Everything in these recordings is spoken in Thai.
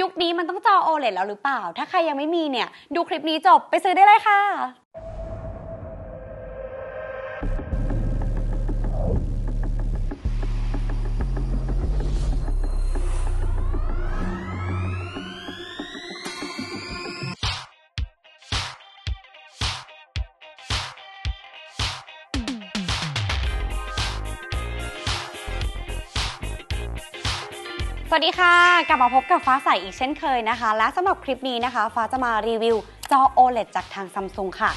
ยุคนี้มันต้องจอ OLED แล้วหรือเปล่า ถ้าใครยังไม่มีเนี่ย ดูคลิปนี้จบไปซื้อได้เลยค่ะ สวัสดีค่ะ กลับมาพบกับฟ้าใสอีกเช่นเคยนะคะ และสำหรับคลิปนี้นะคะ ฟ้าจะมารีวิวจอ OLED จากทางซัมซุงค่ะ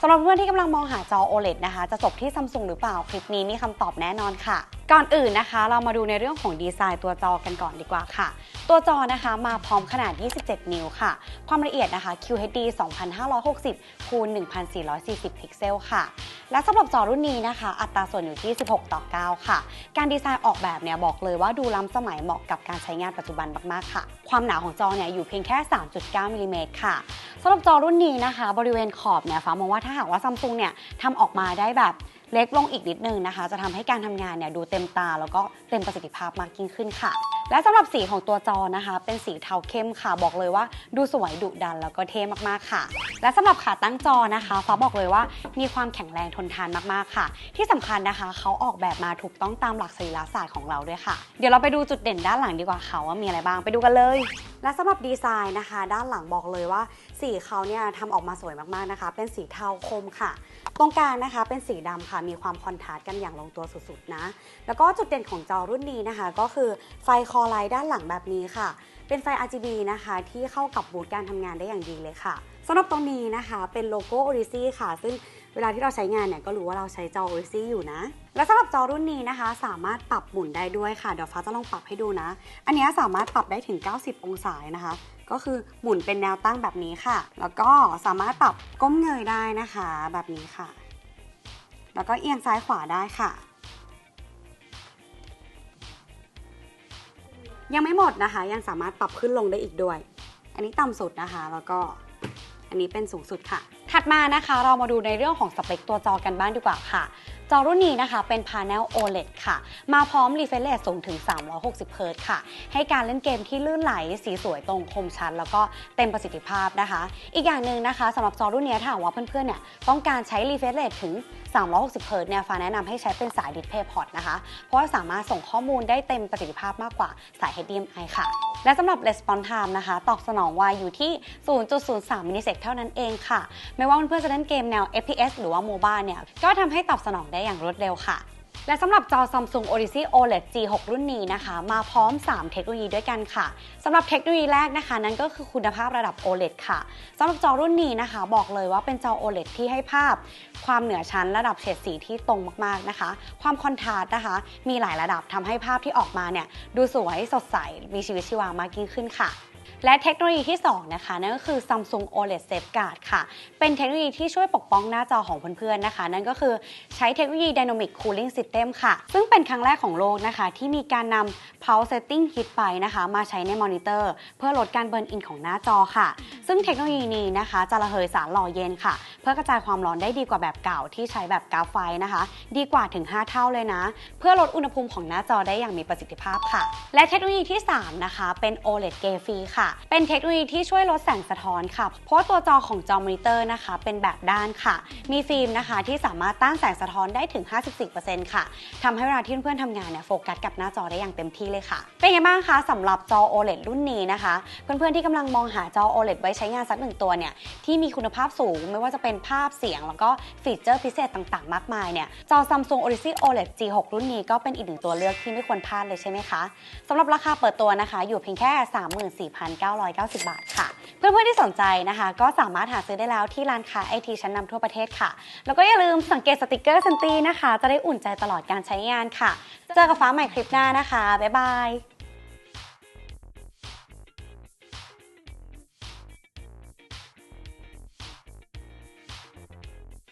สำหรับเพื่อนที่กำลังมองหาจอ OLED นะคะ จะจบที่ซัมซุงหรือเปล่าคลิปนี้มีคำตอบแน่นอนค่ะ ก่อนอื่นนะคะ เรามาดูในเรื่องของดีไซน์ตัวจอกันก่อนดีกว่าค่ะ ตัวจอนะคะมาพร้อมขนาด 27 นิ้วค่ะ ความละเอียดนะคะ QHD 2560คูณ1440 พิกเซลค่ะ และสำหรับจอรุ่นนี้นะคะ อัตราส่วนอยู่ที่ 16 ต่อ 9 ค่ะ การดีไซน์ออกแบบเนี่ยบอกเลยว่าดูล้ำสมัยเหมาะกับการใช้งานปัจจุบันมากๆค่ะ ความหนาของจอเนี่ยอยู่เพียงแค่ 3.9มิลลิเมตรค่ะสำหรับจอรุ่นนี้นะคะ บริเวณขอบเนี่ยฟ้ามองว่าถ้าหากว่าซัมซุงเนี่ยทำออกมาได้แบบเล็กลงอีกนิดนึงนะคะ จะทำให้การทำงานเนี่ยดูเต็มตาแล้วก็เต็มประสิทธิภาพมากยิ่งขึ้นค่ะ และสำหรับสีของตัวจอนะคะ เป็นสีเทาเข้มค่ะบอกเลยว่า ดูสวยดุดันแล้วก็เท่มากๆค่ะ และสำหรับขาตั้งจอนะคะฟ้าบอกเลยว่ามีความแข็งแรงทนทานมากๆค่ะ ที่สำคัญนะคะเขาออกแบบมาถูกต้องตามหลักสรีรศาสตร์ของเราด้วยค่ะ เดี๋ยวเราไปดูจุดเด่นด้านหลังดีกว่าค่ะว่ามีอะไรบ้างไปดูกันเลย และสำหรับดีไซน์นะคะ ด้านหลังบอกเลยว่า สีเขาเนี่ยทำออกมาสวยมากๆนะคะ เป็นสีเทาคมค่ะ ตรงกลางนะคะเป็นสีดำค่ะมีความคอนทราสต์กันอย่างลงตัวสุดๆนะ แล้วก็จุดเด่นของจอรุ่นนี้นะคะ ก็คือไฟคอไลท์ด้านหลังแบบนี้ค่ะ เป็นไฟ RGB นะคะ ที่เข้ากับบูธการทำงานได้อย่างดีเลยค่ะสำหรับตรงนี้นะคะเป็นโลโก้ o r i z i ค่ะ ซึ่งเวลาที่เราใช้งานเนี่ยก็รู้ว่าเราใช้จอ o r i z i อยู่นะ และสำหรับจอรุ่นนี้นะคะ สามารถปรับหมุนได้ด้วยค่ะ เดี๋ยวฟ้าจะลองปรับให้ดูนะ อันนี้สามารถปรับได้ถึง 90 องศานะคะ ก็คือหมุนเป็นแนวตั้งแบบนี้ค่ะ แล้วก็สามารถปรับก้มเงยได้นะคะ แบบนี้ค่ะ แล้วก็เอียงซ้ายขวาได้ค่ะ ยังไม่หมดนะคะ ยังสามารถปรับขึ้นลงได้อีกด้วย อันนี้ต่ำสุดนะคะ แล้วก็อันนี้เป็นสูงสุดค่ะ ถัดมานะคะเรามาดูในเรื่องของสเปคตัวจอกันบ้างดีกว่าค่ะ จอรุ่นนี้นะคะเป็น Panel OLED ค่ะ มาพร้อม refresh rate สูงถึง 360 Hz ค่ะ ให้การเล่นเกมที่ลื่นไหล สีสวยตรงคมชัดแล้วก็เต็มประสิทธิภาพนะคะ อีกอย่างหนึ่งนะคะสำหรับจอรุ่นนี้ถ้าหากว่าเพื่อนๆเนี่ยต้องการใช้ refresh rate ถึง 360 Hz เนี่ยฟ้าแนะนำให้ใช้เป็นสาย Display Port นะคะ เพราะว่าสามารถส่งข้อมูลได้เต็มประสิทธิภาพมากกว่าสาย HDMI ค่ะ และสำหรับ Response Time นะคะ ตอบสนองไวอยู่ที่ 0.03มิลลิเซกเท่านั้นเองค่ะไม่ว่าเพื่อนๆจะเล่นเกมแนว FPS หรือว่าโมบ้าเนี่ยก็ทำให้ตอบสนองได้อย่างรวดเร็วค่ะ และสำหรับจอ Samsung Odyssey OLED G6 รุ่นนี้นะคะ มาพร้อม 3 เทคโนโลยีด้วยกันค่ะสำหรับเทคโนโลยีแรกนะคะ นั่นก็คือคุณภาพระดับ OLED ค่ะสำหรับจอรุ่นนี้นะคะ บอกเลยว่าเป็นจอ OLED ที่ให้ภาพ ความเหนือชั้นระดับเฉดสีที่ตรงมากๆนะคะ ความคอนทราสต์นะคะ มีหลายระดับทำให้ภาพที่ออกมาเนี่ยดูสวยสดใสมีชีวิตชีวามากยิ่งขึ้นค่ะ และเทคโนโลยีที่ 2 นะคะนั่นก็คือ Samsung OLED Safeguard ค่ะ เป็นเทคโนโลยีที่ช่วยปกป้องหน้าจอของเพื่อนๆนะคะ นั่นก็คือใช้เทคโนโลยี Dynamic Cooling System ค่ะ ซึ่งเป็นครั้งแรกของโลกนะคะ ที่มีการนำ Power Setting Heat ไปนะคะ มาใช้ในมอนิเตอร์ เพื่อลดการเบิร์นอินของหน้าจอค่ะ ซึ่งเทคโนโลยีนี้นะคะ จะระเหยสารหล่อเย็นค่ะ เพื่อกระจายความร้อนได้ดีกว่าแบบเก่าที่ใช้แบบกาฟไฟนะคะ ดีกว่าถึง 5 เท่าเลยนะ เพื่อลดอุณหภูมิของหน้าจอได้อย่างมีประสิทธิภาพค่ะ และเทคโนโลยีที่ 3 นะคะ เป็น OLED g a f e ค่ะเป็นเทคโนโลยีที่ช่วยลดแสงสะท้อนค่ะ เพราะตัวจอของจอมอนิเตอร์นะคะ เป็นแบบด้านค่ะ มีฟิล์มนะคะที่สามารถต้านแสงสะท้อนได้ถึง 54%ค่ะทำให้เวลาที่เพื่อนๆทำงานเนี่ยโฟกัสกับหน้าจอได้อย่างเต็มที่เลยค่ะ เป็นไงบ้างคะสำหรับจอ OLED รุ่นนี้นะคะ เพื่อนๆที่กำลังมองหาจอ OLED ไว้ใช้งานสักหนึ่งตัวเนี่ยที่มีคุณภาพสูงไม่ว่าจะเป็นภาพเสียง แล้วก็ฟีเจอร์พิเศษต่างๆ มากมายเนี่ยจอ Samsung Odyssey OLED G6 รุ่นนี้ก็เป็นอีกหนึ่งตัวเลือกที่ไม่ควรพลาดเลยใช่ไหมคะสำหรับราคาเปิดตัวนะคะ อยู่เพียงแค่1,990 บาทค่ะ เพื่อนๆที่สนใจนะคะ ก็สามารถหาซื้อได้แล้วที่ร้านค้าไอทีชั้นนำทั่วประเทศค่ะ แล้วก็อย่าลืมสังเกตสติกเกอร์ซันตีนะคะ จะได้อุ่นใจตลอดการใช้งานค่ะ เจอกับฟ้าใหม่คลิปหน้านะคะ บ๊ายบาย